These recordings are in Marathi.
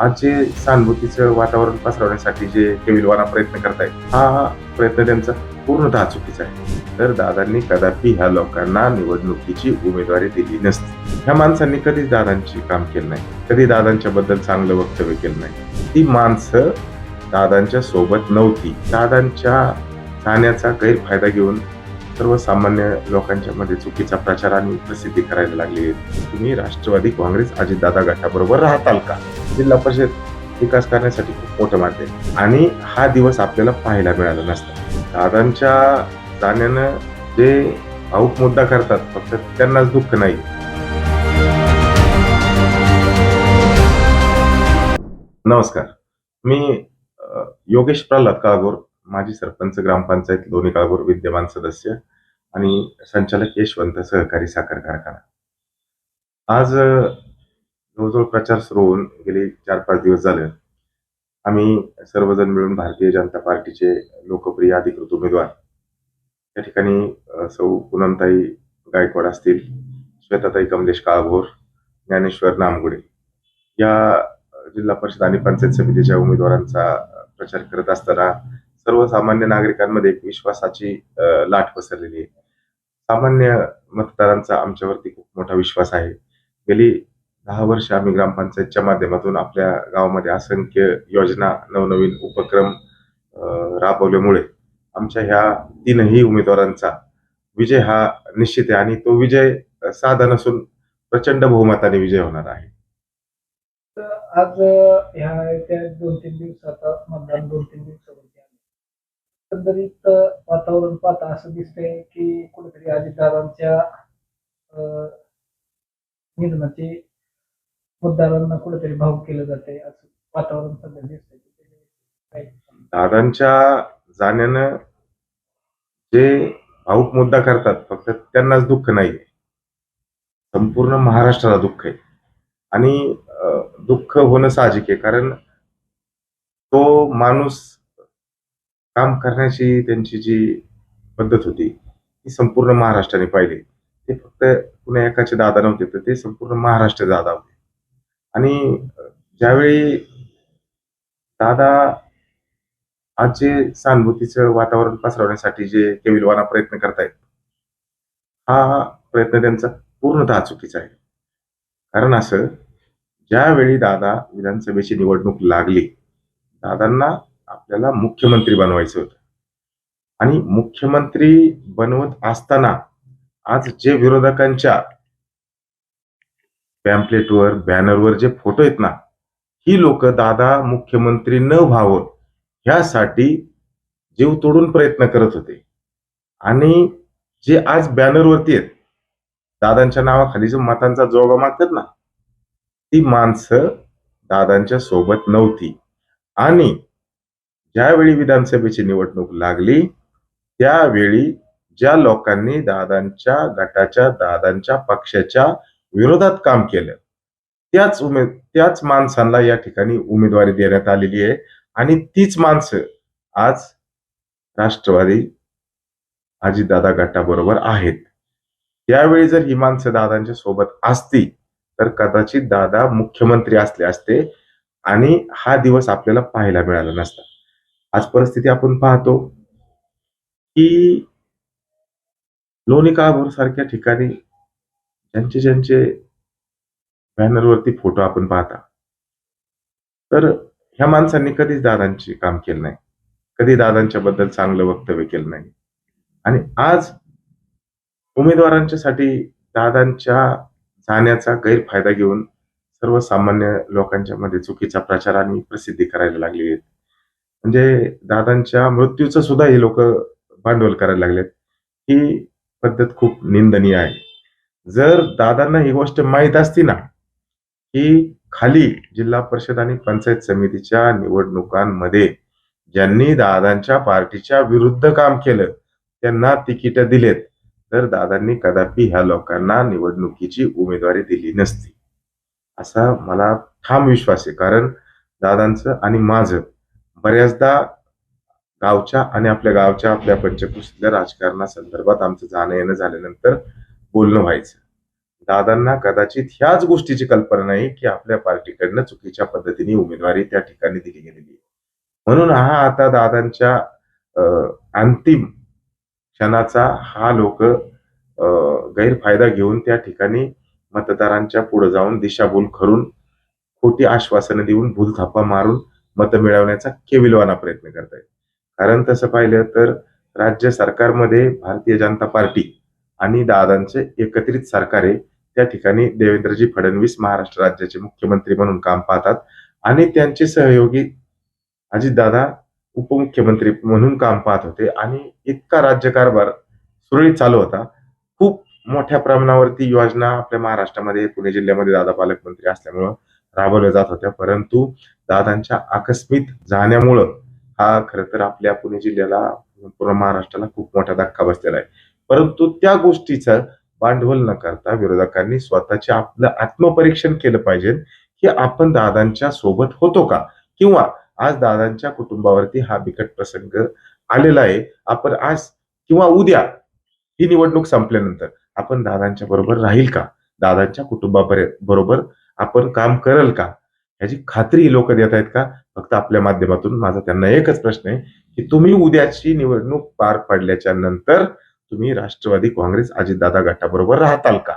आज जे सहानुभूतीचं वातावरण पसरवण्यासाठी जे केविलवाना प्रयत्न करतायत हा प्रयत्न त्यांचा पूर्णतः चुकीचा आहे. तर दादांनी कदापि ह्या लोकांना निवडणुकीची उमेदवारी दिली नसती. ह्या माणसांनी कधीच दादांची काम केलं नाही. कधी दादांच्या बद्दल चांगलं वक्तव्य केलं नाही. ती माणसं दादांच्या सोबत नव्हती. दादांच्या जाण्याचा गैरफायदा घेऊन सर्वसामान्य लोकांच्या मध्ये चुकीचा प्रचार आणि प्रसिद्धी करायला लागली तुम्ही राष्ट्रवादी काँग्रेस अजितदादा गटाबरोबर राहताल का? जिल्हा परिषद विकास करण्यासाठी खूप मोठं माध्यम आणि हा दिवस आपल्याला पाहायला मिळाला नसता. दादांच्या जाण्यानं जे भाऊक मुद्दा करतात फक्त त्यांनाच दुःख नाही. नमस्कार. मी योगेश प्रल्हाद काळगोर माजी सरपंच ग्रामपंचायत लोणी काळभोर विद्यमान सदस्य आणि संचालक यशवंत सहकारी साखर कारखाना. आज जवळजवळ प्रचार सुरू होऊन गेले चार पाच दिवस झाले. आम्ही सर्वजण मिळून भारतीय जनता पार्टीचे लोकप्रिय अधिकृत उमेदवार. या ठिकाणी सौ पुनमताई गायकवाड असतील श्वेताताई कमलेश काळभोर ज्ञानेश्वर नामगुडे. या जिल्हा परिषद आणि पंचायत समितीच्या उमेदवारांचा प्रचार करत असताना सर्वसामान्य नागरिकांमध्ये एक विश्वासाची लाट पसरलेली आहे. सामान्य मतदारांचा आमच्यावरती खूप मोठा विश्वास आहे. गेली दहा वर्ष आम्ही ग्रामपंचायतच्या माध्यमातून आपल्या गावामध्ये असंख्य योजना नवनवीन उपक्रम राबवल्यामुळे आमच्या ह्या तीनही उमेदवारांचा विजय हा निश्चित आहे आणि तो विजय साधा नसून प्रचंड बहुमताने विजय होणार आहे. आज ह्या दोन तीन दिवसात मतदान दोन तीन दिवसात आहे एकंदरीत वातावरण पाहता असं दिसतंय की कुठेतरी अजितदादांच्या निधनाचे मतदारांना कुठेतरी भाव केलं जाते असं वातावरण सध्या दिसतंय. दादांच्या जाण्यानं जे भाऊक मुद्दा करतात फक्त त्यांनाच दुःख नाहीये. संपूर्ण महाराष्ट्राला दुःख आहे. आणि दुःख होणं साहजिक आहे कारण तो माणूस काम करण्याची त्यांची जी पद्धत होती ती संपूर्ण महाराष्ट्राने पाहिली. ते फक्त कुणा एकाचे दादा नव्हते तर ते संपूर्ण महाराष्ट्र दादा होते. आणि ज्यावेळी दादा आज जे सहानुभूतीचं वातावरण पसरवण्यासाठी जे केविलवाना प्रयत्न करतायत हा प्रयत्न त्यांचा पूर्णतः चुकीचा आहे. कारण असं ज्यावेळी दादा विधानसभेची निवडणूक लागली दादांना आपल्याला मुख्यमंत्री बनवायचं होतं. आणि मुख्यमंत्री बनवत असताना आज जे विरोधकांच्या पॅम्पलेटवर बॅनरवर जे फोटो आहेत ना ही लोक दादा मुख्यमंत्री न व्हावं ह्यासाठी जीव तोडून प्रयत्न करत होते. आणि जे आज बॅनरवरती आहेत दादांच्या नावाखाली जो मतांचा जोगा मागतात ना ती माणसं दादांच्या सोबत नव्हती. आणि ज्यावेळी विधानसभेची निवडणूक लागली त्यावेळी ज्या लोकांनी दादांच्या गटाच्या दादांच्या पक्षाच्या विरोधात काम केलं त्याच उमेद त्याच माणसांना या ठिकाणी उमेदवारी देण्यात आलेली आहे. आणि तीच माणसं आज राष्ट्रवादी अजितदादा गटाबरोबर आहेत. त्यावेळी जर ही माणसं दादांच्या सोबत असती तर कदाचित दादा मुख्यमंत्री असले असते आणि हा दिवस आपल्याला पाहायला मिळाला नसता. आज परिस्थिती आपण पाहतो की लोणी काळभोर सारख्या ठिकाणी ज्यांचे ज्यांचे बॅनरवरती फोटो आपण पाहता. तर ह्या माणसांनी कधीच दादांचे काम केलं नाही. कधी दादांच्या बद्दल चांगलं वक्तव्य केलं नाही. आणि आज उमेदवारांच्यासाठी दादांच्या जाण्याचा गैरफायदा घेऊन सर्वसामान्य लोकांच्या मध्ये चुकीचा प्रचार आणि प्रसिद्धी करायला लागली आहेत. म्हणजे दादांच्या मृत्यूचं सुद्धा हे लोक भांडवल करायला लागलेत. ही पद्धत खूप निंदनीय आहे. जर दादांना ही गोष्ट माहीत असती ना की खाली जिल्हा परिषद आणि पंचायत समितीच्या निवडणुकांमध्ये ज्यांनी दादांच्या पार्टीच्या विरुद्ध काम केलं त्यांना तिकीट दिलेत तर दादांनी कदापि ह्या लोकांना निवडणुकीची उमेदवारी दिली नसती. असा मला ठाम विश्वास आहे. कारण दादांचं आणि माझं बऱ्याचदा गावच्या आणि आपल्या गावच्या आपल्या पंचकृषीतल्या राजकारणासंदर्भात आमचं जाणं येणं झाल्यानंतर बोलणं व्हायचं. दादांना कदाचित ह्याच गोष्टीची कल्पना नाही की आपल्या पार्टीकडनं चुकीच्या पद्धतीने उमेदवारी त्या ठिकाणी दिली गेलेली आहे. म्हणून हा आता दादांच्या अं, अंतिम क्षणाचा हा लोक गैरफायदा घेऊन त्या ठिकाणी मतदारांच्या पुढे जाऊन दिशाभूल करून खोटी आश्वासनं देऊन भूलथापा मारून मतं मिळवण्याचा केविलवाना प्रयत्न करतायत. कारण तसं पाहिलं तर राज्य सरकारमध्ये भारतीय जनता पार्टी आणि दादांचे एकत्रित सरकार आहे त्या ठिकाणी देवेंद्रजी फडणवीस महाराष्ट्र राज्याचे मुख्यमंत्री म्हणून काम पाहतात आणि त्यांचे सहयोगी अजितदादा उपमुख्यमंत्री म्हणून काम पाहत होते. आणि इतका राज्यकारभार सुरळीत चालू होता. खूप मोठ्या प्रमाणावरती योजना आपल्या महाराष्ट्रामध्ये पुणे जिल्ह्यामध्ये दादा पालकमंत्री असल्यामुळं राबवल्या जात होत्या. परंतु दादांच्या आकस्मित जाण्यामुळं हा खर तर आपल्या पुणे जिल्ह्याला पूर्ण महाराष्ट्राला खूप मोठा धक्का बसलेला आहे. परंतु त्या गोष्टीचं भांडवल न करता विरोधकांनी स्वतःचे आपलं आत्मपरीक्षण केलं पाहिजे की आपण दादांच्या सोबत होतो का? किंवा आज दादांच्या कुटुंबावरती हा बिकट प्रसंग आलेला आहे. आपण आज किंवा उद्या ही निवडणूक संपल्यानंतर आपण दादांच्या बरोबर राहील का? दादांच्या कुटुंबाबरोबर आपण काम करल का? ह्याची खात्री लोक देत आहेत का? फक्त आपल्या माध्यमातून माझा त्यांना एकच प्रश्न आहे की तुम्ही उद्याची निवडणूक पार पडल्याच्या नंतर तुम्ही राष्ट्रवादी काँग्रेस अजितदादा गटाबरोबर राहताल का?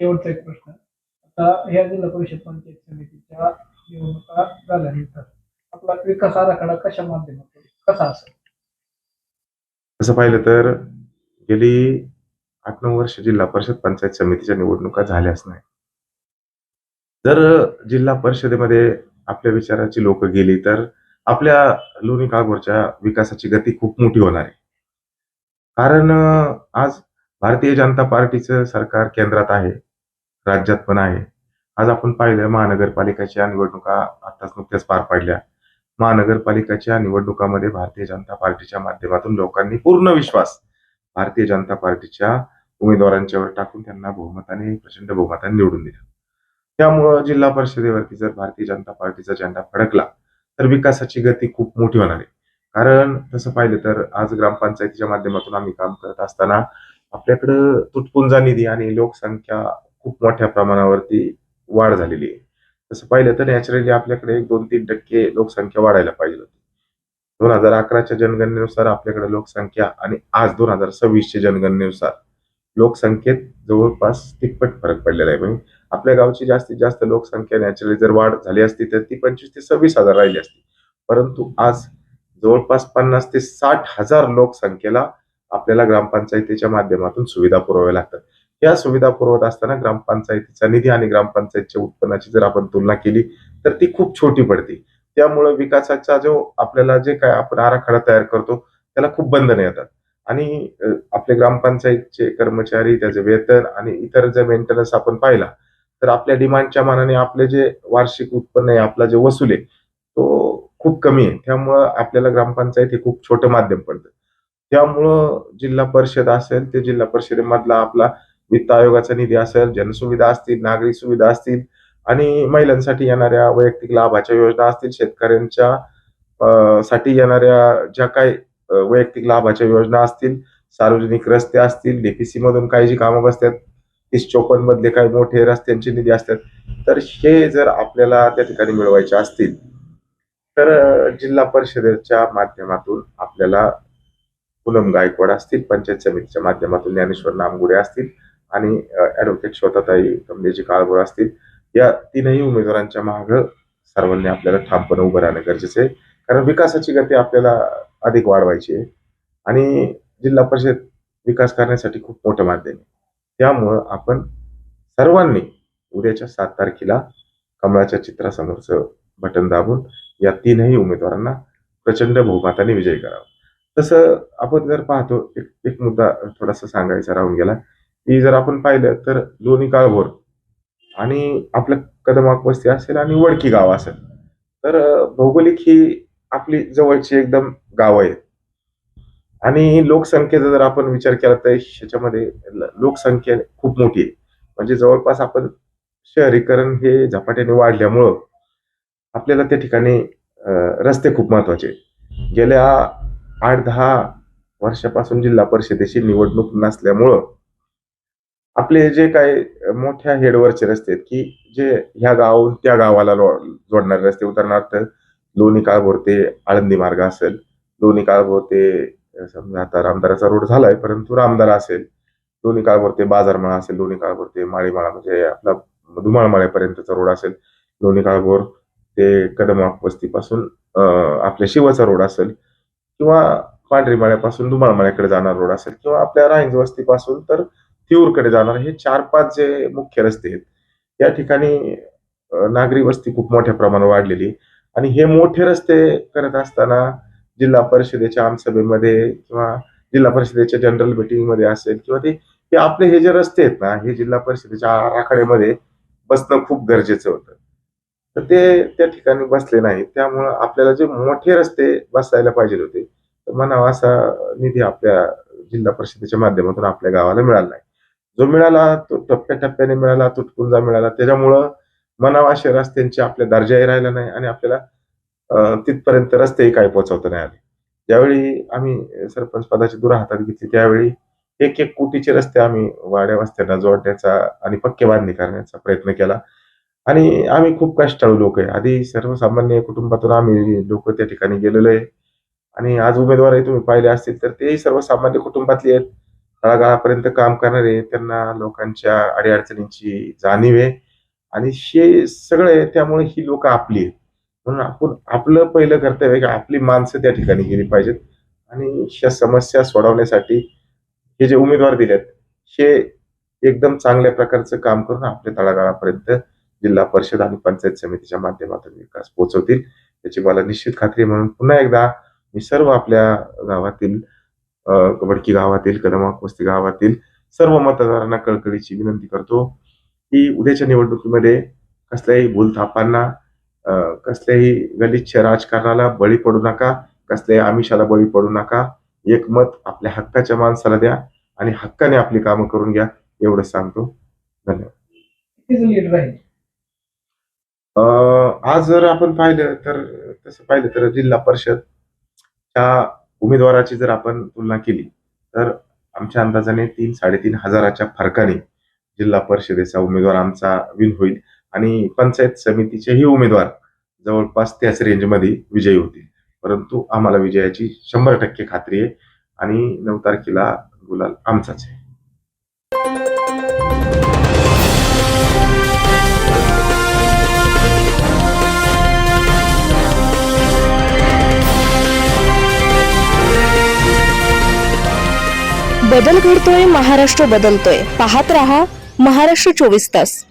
शेवटचा एक प्रश्न. आता ह्या जिल्हा परिषद पंचायत समितीच्या निवडणुका झाल्यानंतर आपला विकास आराखडा कशा माध्यमातून कसा असेल? तसं पाहिलं तर गेली आठ नऊ वर्ष जिल्हा परिषद पंचायत समितीच्या निवडणुका झाल्याच नाही जर जिल्हा परिषदेमध्ये आपल्या विचाराची लोक गेली तर आपल्या लोणी काळभोरच्या विकासाची गती खूप मोठी होणार आहे. कारण आज भारतीय जनता पार्टीचं सरकार केंद्रात आहे राज्यात पण आहे. आज आपण पाहिलं महानगरपालिकाच्या निवडणुका आताच नुकत्याच पार पडल्या. महानगरपालिकाच्या निवडणुकामध्ये भारतीय जनता पार्टीच्या माध्यमातून लोकांनी पूर्ण विश्वास भारतीय जनता पार्टीच्या उमेदवारांच्यावर टाकून त्यांना बहुमताने प्रचंड बहुमताने निवडून दिलं. त्यामुळं जिल्हा परिषदेवरती जर भारतीय जनता पार्टीचा झेंडा फडकला तर विकासाची गती खूप मोठी होणार आहे. कारण तसं पाहिलं तर आज ग्रामपंचायतीच्या माध्यमातून आम्ही काम करत असताना आपल्याकडं तुटपुंजा निधी आणि लोकसंख्या खूप मोठ्या प्रमाणावरती वाढ झालेली आहे. तसं पाहिलं तर नॅचरली आपल्याकडे एक दोन तीन टक्के लोकसंख्या वाढायला पाहिजे होती. दोन हजार अकराच्या जनगणनेनुसार आपल्याकडे लोकसंख्या आणि आज दोन हजार सव्वीसच्या जनगणनेनुसार लोकसंख्येत जवळपास तिप्पट फरक पडलेला आहे. म्हणजे आपल्या गावची जास्तीत जास्त लोकसंख्या नॅचरली जर वाढ झाली असती तर ती पंचवीस ते सव्वीस हजार राहिली असती. परंतु आज जवळपास पन्नास ते साठ हजार लोकसंख्येला आपल्याला ग्रामपंचायतीच्या माध्यमातून सुविधा पुरवाव्या लागतात. या सुविधा पुरवत असताना ग्रामपंचायतीचा निधी आणि ग्रामपंचायतच्या उत्पन्नाची जर आपण तुलना केली तर ती खूप छोटी पडते. त्यामुळं विकासाचा जो आपल्याला जे काय आपण आराखडा तयार करतो त्याला खूप बंधनं येतात. आणि आपले ग्रामपंचायतचे कर्मचारी त्याचे वेतन आणि इतर जे मेंटेनन्स आपण पाहिला तर आपल्या डिमांडच्या मानाने आपले जे वार्षिक उत्पन्न आहे आपला जे वसूल आहे तो खूप कमी आहे. त्यामुळं आपल्याला ग्रामपंचायत हे खूप छोटं माध्यम पडतं. त्यामुळं जिल्हा परिषद असेल ते जिल्हा परिषदेमधला आपला वित्त आयोगाचा निधी असेल जनसुविधा असतील नागरी सुविधा असतील आणि महिलांसाठी येणाऱ्या वैयक्तिक लाभाच्या योजना असतील शेतकऱ्यांच्या साठी येणाऱ्या ज्या काही वैयक्तिक लाभाच्या योजना असतील सार्वजनिक रस्ते असतील डीपीसी मधून काही जी कामं बसतात तीस चोपन्न मधले काही मोठे रस्त्यांचे निधी असतात. तर हे जर आपल्याला त्या ठिकाणी मिळवायचे असतील तर जिल्हा परिषदेच्या माध्यमातून आपल्याला पूनम गायकवाड असतील पंचायत समितीच्या माध्यमातून ज्ञानेश्वर नामगुडे असतील आणि ॲडव्होकेट स्वतःताई कमलेजी काळभोळ असतील या तीनही उमेदवारांच्या मागं सर्वांनी आपल्याला ठामपणे उभं राहणं गरजेचं आहे. कारण विकासाची गती आपल्याला अधिक वाढवायची. आहे आणि जिल्हा परिषद विकास करण्यासाठी खूप मोठं माध्यम आहे. त्यामुळं आपण सर्वांनी उद्याच्या सात तारखेला कमळाच्या चित्रासमोरचं बटन दाबून या तीनही उमेदवारांना प्रचंड बहुमताने विजयी करावा. तसं आपण जर पाहतो एक एक मुद्दा थोडासा सांगायचा राहून गेला की जर आपण पाहिलं तर लोणी काळभोर आणि आपलं कदमाक वस्ती असेल आणि वडकी गाव असेल तर भौगोलिक ही आपली जवळची एकदम गाव आहेत. आणि लोकसंख्येचा जर आपण विचार केला तर ह्याच्यामध्ये लोकसंख्या खूप मोठी आहे. म्हणजे जवळपास आपण शहरीकरण हे झपाट्याने वाढल्यामुळं आपल्याला त्या ठिकाणी रस्ते खूप महत्त्वाचे गेल्या आठ दहा वर्षापासून जिल्हा परिषदेची निवडणूक नसल्यामुळं आपले जे काही मोठ्या हेडवरचे रस्ते आहेत की जे ह्या गाव त्या गावाला जोडणारे रस्ते उदाहरणार्थ लोणी काळभोर ते आळंदी मार्ग असेल लोणी काळभोर ते समजा आता रामदाराचा रोड झालाय परंतु रामदारा असेल लोणी काळभोर ते बाजारमाळा असेल लोणी काळभोर ते माळीमाळा म्हणजे आपला धुमाळमाळ्यापर्यंतचा रोड असेल लोणी काळभोर ते कदमाप वस्तीपासून आपल्या शिवाचा रोड असेल किंवा पांढरीमाळ्यापासून धुमाळमाळ्याकडे जाणार रोड असेल किंवा आपल्या राहिंज वस्तीपासून तर थिऊरकडे जाणार हे चार पाच जे मुख्य रस्ते आहेत या ठिकाणी नागरी वस्ती खूप मोठ्या प्रमाणावर वाढलेली आहे. आणि हे मोठे रस्ते करत असताना जिल्हा परिषदेच्या आमसभेमध्ये किंवा जिल्हा परिषदेच्या जनरल मीटिंगमध्ये असेल किंवा ते आपले हे जे रस्ते आहेत ना हे जिल्हा परिषदेच्या आराखड्यामध्ये बसणं खूप गरजेचं होतं. तर ते त्या ठिकाणी बसले नाही त्यामुळं आपल्याला जे मोठे रस्ते बसायला पाहिजे होते तर म्हणावा असा निधी आपल्या जिल्हा परिषदेच्या माध्यमातून आपल्या गावाला मिळाला नाही. जो मिळाला तो टप्प्याटप्प्याने मिळाला तुटपुंजा मिळाला त्याच्यामुळं म्हणावा असे रस्त्यांची आपल्या दर्जाही राहिला नाही आणि आपल्याला तिथपर्यंत रस्तेही काही पोहोचवता नाही आले. ज्यावेळी आम्ही सरपंच पदाची दुरा हातात घेतली त्यावेळी एक एक कोटीचे रस्ते आम्ही वाड्या वस्त्यांना जोडण्याचा आणि पक्के बांधणी करण्याचा प्रयत्न केला. आणि आम्ही खूप कष्टाळू लोक आहे. आधी सर्वसामान्य कुटुंबातून आम्ही लोक त्या ठिकाणी गेलेलो आहे. आणि आज उमेदवारही तुम्ही पाहिले असतील तर तेही सर्वसामान्य कुटुंबातले आहेत. तळागाळापर्यंत काम करणारे त्यांना लोकांच्या अडीअडचणींची जाणीव आहे. आणि हे सगळे त्यामुळे ही लोक आपली आहेत. म्हणून आपण आपलं पहिलं कर्तव्य की आपली माणसं त्या ठिकाणी गेली पाहिजेत. आणि ह्या समस्या सोडवण्यासाठी हे जे उमेदवार दिलेत हे एकदम चांगल्या प्रकारचं काम करून आपल्या तळागाळापर्यंत जिल्हा परिषद आणि पंचायत समितीच्या माध्यमातून विकास पोहोचवतील. याची मला निश्चित खात्री म्हणून पुन्हा एकदा मी सर्व आपल्या गावातील कबडकी गावातील कदमाक वस्ती गावातील सर्व मतदारांना कळकळीची विनंती करतो. की उद्याच्या निवडणुकीमध्ये कसल्याही भूलथापांना कसल्याही गलिच्छ राजकारणाला बळी पडू नका कसल्याही आमिषाला बळी पडू नका. एक मत आपल्या हक्काच्या माणसाला द्या आणि हक्काने आपली कामं करून घ्या एवढं सांगतो. अं, आज जर आपण पाहिलं तर तसं पाहिलं तर जिल्हा परिषद च्या उमेदवाराची जर आपण तुलना केली तर आमच्या अंदाजाने तीन साडेतीन हजाराच्या फरकाने जिल्हा परिषदेचा उमेदवार आमचा विन होईल. आणि पंचायत समितीचेही उमेदवार जवळपास त्याच रेंजमध्ये विजयी होतील. परंतु आम्हाला विजयाची शंभर टक्के खात्री आहे आणि नऊ तारखेला गुलाल आमचाच आहे. बदल घडतोय महाराष्ट्र बदलतोय. पाहत रहा महाराष्ट्र चोवीस तास.